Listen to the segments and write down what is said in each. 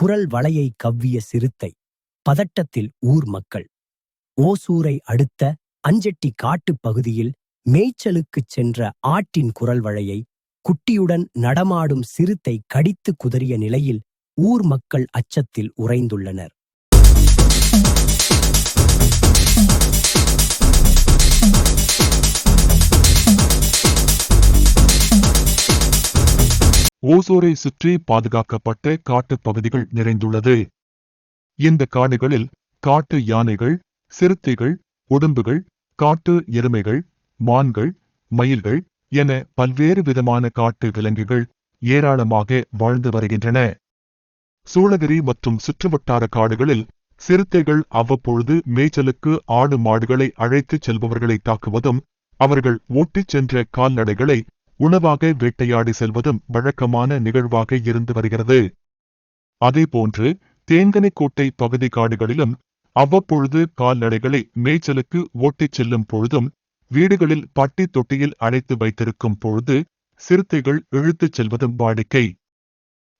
குரல் வளையை கவ்விய சிறுத்தை. பதட்டத்தில் ஊர் மக்கள். ஓசூரை அடுத்த அஞ்செட்டி காட்டுப் பகுதியில் மேய்ச்சலுக்குச் சென்ற ஆட்டின் குரல் வளையை குட்டியுடன் நடமாடும் சிறுத்தை கடித்து குதறிய நிலையில் ஊர் மக்கள் அச்சத்தில் உறைந்துள்ளனர். ஓசோரை சுற்றி பாதுகாக்கப்பட்ட காட்டுப் பகுதிகள் நிறைந்துள்ளது. இந்த காடுகளில் காட்டு யானைகள் சிறுத்தைகள் உடம்புகள் காட்டு எருமைகள் மான்கள் மயில்கள் என பல்வேறு விதமான காட்டு விலங்குகள் ஏராளமாக வாழ்ந்து வருகின்றன. சூளகிரி மற்றும் சுற்றுவட்டார காடுகளில் சிறுத்தைகள் அவ்வப்பொழுது மேய்ச்சலுக்கு ஆடு மாடுகளை அழைத்துச் செல்பவர்களை தாக்குவதும் அவர்கள் ஓட்டிச் சென்ற கால்நடைகளை உணவாக வேட்டையாடி செல்வதும் வழக்கமான நிகழ்வாக இருந்து வருகிறது. அதேபோன்று தேங்கனைக்கோட்டை பகுதி காடுகளிலும் அவ்வப்பொழுது கால்நடைகளை மேய்ச்சலுக்கு ஓட்டிச் செல்லும் பொழுதும் வீடுகளில் பட்டி தொட்டியில் அழைத்து வைத்திருக்கும் பொழுது சிறுத்தைகள் இழுத்துச் செல்வதும் வாடிக்கை.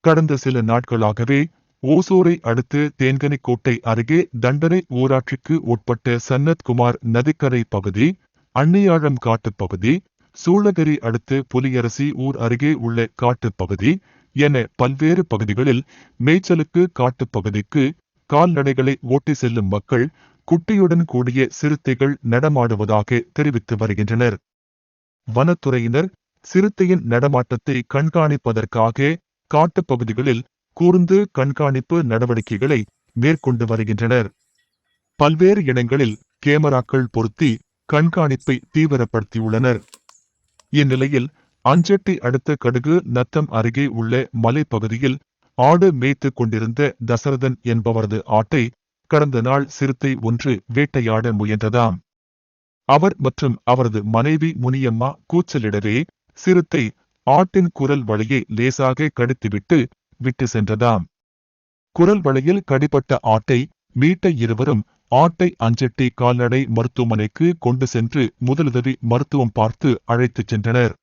கடந்த சில நாட்களாகவே ஓசூரை அடுத்து தேன்கனிக்கோட்டை அருகே தண்டனை ஊராட்சிக்கு உட்பட்ட சன்னத்குமார் நதிக்கரை பகுதி அன்னியாழம் காட்டுப் பகுதி சூளகிரி அடுத்து புலியரசி ஊர் அருகே உள்ள காட்டுப் பகுதி என பல்வேறு பகுதிகளில் மேய்ச்சலுக்கு காட்டுப் பகுதிக்கு கால்நடைகளை ஓட்டி செல்லும் மக்கள் குட்டியுடன் கூடிய சிறுத்தைகள் நடமாடுவதாக தெரிவித்து வருகின்றனர். வனத்துறையினர் சிறுத்தையின் நடமாட்டத்தை கண்காணிப்பதற்காக காட்டுப் பகுதிகளில் கூர்ந்து கண்காணிப்பு நடவடிக்கைகளை மேற்கொண்டு வருகின்றனர். பல்வேறு இடங்களில் கேமராக்கள் பொருத்தி கண்காணிப்பை தீவிரப்படுத்தியுள்ளனர். இந்நிலையில் அஞ்சட்டி அடுத்த கடுகு நத்தம் அருகே உள்ள மலைப்பகுதியில் ஆடு மேய்த்துக் கொண்டிருந்த தசரதன் என்பவரது ஆட்டை கடந்த நாள் சிறுத்தை ஒன்று வேட்டையாட முயன்றதாம். அவர் மற்றும் அவரது மனைவி முனியம்மா கூச்சலிடவே சிறுத்தை ஆட்டின் குரல் வழியை லேசாக கடித்துவிட்டு விட்டு சென்றதாம். குரல் வழியில் கடிபட்ட ஆட்டை மீட்ட இருவரும் ஆட்டை அஞ்செட்டி கால்நடை மருத்துவமனைக்கு கொண்டு சென்று முதலுதவி மருத்துவம் பார்த்து அழைத்துச் சென்றனர்.